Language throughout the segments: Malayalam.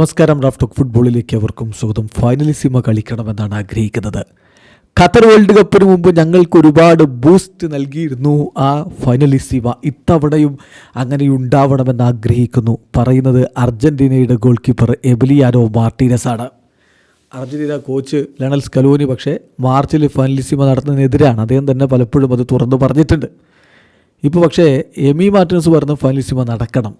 നമസ്കാരം. റാഫ്റ്റോക് ഫുട്ബോളിലേക്ക് അവർക്കും സ്വാഗതം. ഫൈനലിസിമ കളിക്കണമെന്നാണ് ആഗ്രഹിക്കുന്നത്. ഖത്തർ വേൾഡ് കപ്പിന് മുമ്പ് ഞങ്ങൾക്ക് ഒരുപാട് ബൂസ്റ്റ് നൽകിയിരുന്നു. ആ ഫൈനലിസിമ ഇത്തവണയും അങ്ങനെ ഉണ്ടാവണമെന്ന് ആഗ്രഹിക്കുന്നു. പറയുന്നത് അർജന്റീനയുടെ ഗോൾ കീപ്പർ എബിലിയാനോ മാർട്ടീനസ് ആണ് അർജന്റീന കോച്ച് ലണൽ സ്കലോനി പക്ഷേ മാർച്ചിൽ ഫൈനലിസിമ നടത്തുന്നതിനെതിരാണ് അദ്ദേഹം തന്നെ പലപ്പോഴും അത് തുറന്നു പറഞ്ഞിട്ടുണ്ട്. ഇപ്പോൾ പക്ഷേ എമി മാർട്ടിനസ് പറഞ്ഞ ഫൈനലിസിമ നടക്കണം.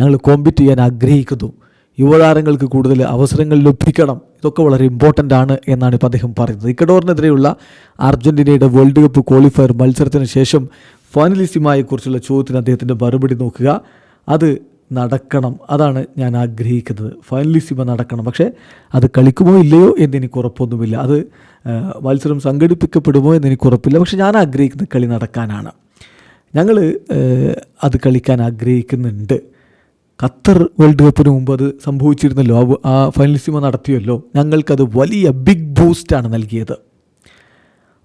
ഞങ്ങൾ കോമ്പീറ്റ് ചെയ്യാൻ ആഗ്രഹിക്കുന്നു. യുവതാരങ്ങൾക്ക് കൂടുതൽ അവസരങ്ങൾ ലഭിക്കണം ഇതൊക്കെ വളരെ ഇമ്പോർട്ടന്റ് ആണ് എന്നാണ് ഇപ്പോൾ അദ്ദേഹം പറയുന്നത്. ഇക്കഡോറിനെതിരെയുള്ള അർജന്റീനയുടെ വേൾഡ് കപ്പ് ക്വാളിഫയർ മത്സരത്തിന് ശേഷം ഫൈനലിസിമയെക്കുറിച്ചുള്ള ചോദ്യത്തിന് അദ്ദേഹത്തിന്റെ മറുപടി നോക്കുക. അത് നടക്കണം. അതാണ് ഞാൻ ആഗ്രഹിക്കുന്നത്. ഫൈനലിസിമ നടക്കണം. പക്ഷേ അത് കളിക്കുമോ ഇല്ലയോ എന്നെനിക്ക് ഉറപ്പൊന്നുമില്ല. അത് മത്സരം സംഘടിപ്പിക്കപ്പെടുമോ എന്നെനിക്ക് ഉറപ്പില്ല. പക്ഷേ ഞാൻ ആഗ്രഹിക്കുന്നത് കളി നടക്കാനാണ്. ഞങ്ങൾ അത് കളിക്കാൻ ആഗ്രഹിക്കുന്നുണ്ട്. ഖത്തർ വേൾഡ് കപ്പിന് മുമ്പ് അത് സംഭവിച്ചിരുന്നല്ലോ. ആ ഫൈനൽ സിമ നടത്തിയല്ലോ. ഞങ്ങൾക്കത് വലിയ ബിഗ് ബൂസ്റ്റാണ് നൽകിയത്.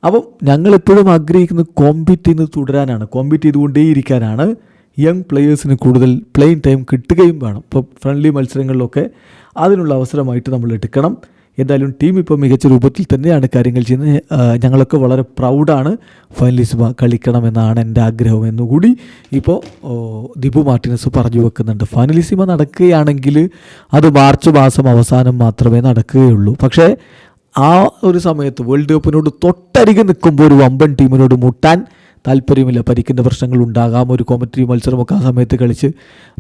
അപ്പം ഞങ്ങളെപ്പോഴും ആഗ്രഹിക്കുന്നത് കോമ്പീറ്റ് ചെയ്യുന്നത് തുടരാനാണ്. കോമ്പീറ്റ് ചെയ്തുകൊണ്ടേയിരിക്കാനാണ് യങ് പ്ലെയേഴ്സിന് കൂടുതൽ പ്ലെയിങ് ടൈം കിട്ടുകയും വേണം. ഇപ്പോൾ ഫ്രണ്ട്ലി മത്സരങ്ങളിലൊക്കെ അതിനുള്ള അവസരമായിട്ട് നമ്മൾ എടുക്കണം. എന്തായാലും ടീം ഇപ്പോൾ മികച്ച രൂപത്തിൽ തന്നെയാണ് കാര്യങ്ങൾ ചെയ്യുന്നത്. ഞങ്ങളൊക്കെ വളരെ പ്രൗഡാണ് ഫൈനലിസ്മ കളിക്കണമെന്നാണ് എന്റെ ആഗ്രഹം എന്നുകൂടി ഇപ്പോൾ ദിപു മാർട്ടിനസ് പറഞ്ഞു വെക്കുന്നുണ്ട്. ഫൈനലിസിമ നടക്കുകയാണെങ്കിൽ അത് മാർച്ച് മാസം അവസാനം മാത്രമേ നടക്കുകയുള്ളൂ. പക്ഷേ ആ ഒരു സമയത്ത് വേൾഡ് കപ്പിനോട് തൊട്ടരികെ നിൽക്കുമ്പോൾ ഒരു വമ്പൻ ടീമിനോട് മുട്ടാൻ താല്പര്യമില്ല പരിക്കിന്റെ പ്രശ്നങ്ങൾ ഉണ്ടാകാം. ഒരു കോമറ്ററി മത്സരമൊക്കെ ആ സമയത്ത് കളിച്ച്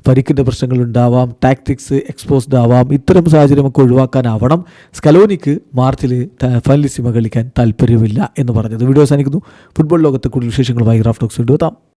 പരിക്കിന്റെ പ്രശ്നങ്ങൾ ഉണ്ടാവാം ടാക്ടിക്സ് എക്സ്പോസ്ഡ് ആവാം ഇത്തരം സാഹചര്യമൊക്കെ ഒഴിവാക്കാനാവണം. സ്കലോനിക്ക് മാർച്ചിൽ ഫൈനലിസിമ കളിക്കാൻ താല്പര്യമില്ല എന്ന് പറഞ്ഞത്. വീഡിയോ അവസാനിക്കുന്നു. ഫുട്ബോൾ ലോകത്തെ കൂടുതൽ വിശേഷങ്ങളുമായി റാഫ്റ്റോക്സ് വീണ്ടും എത്താം.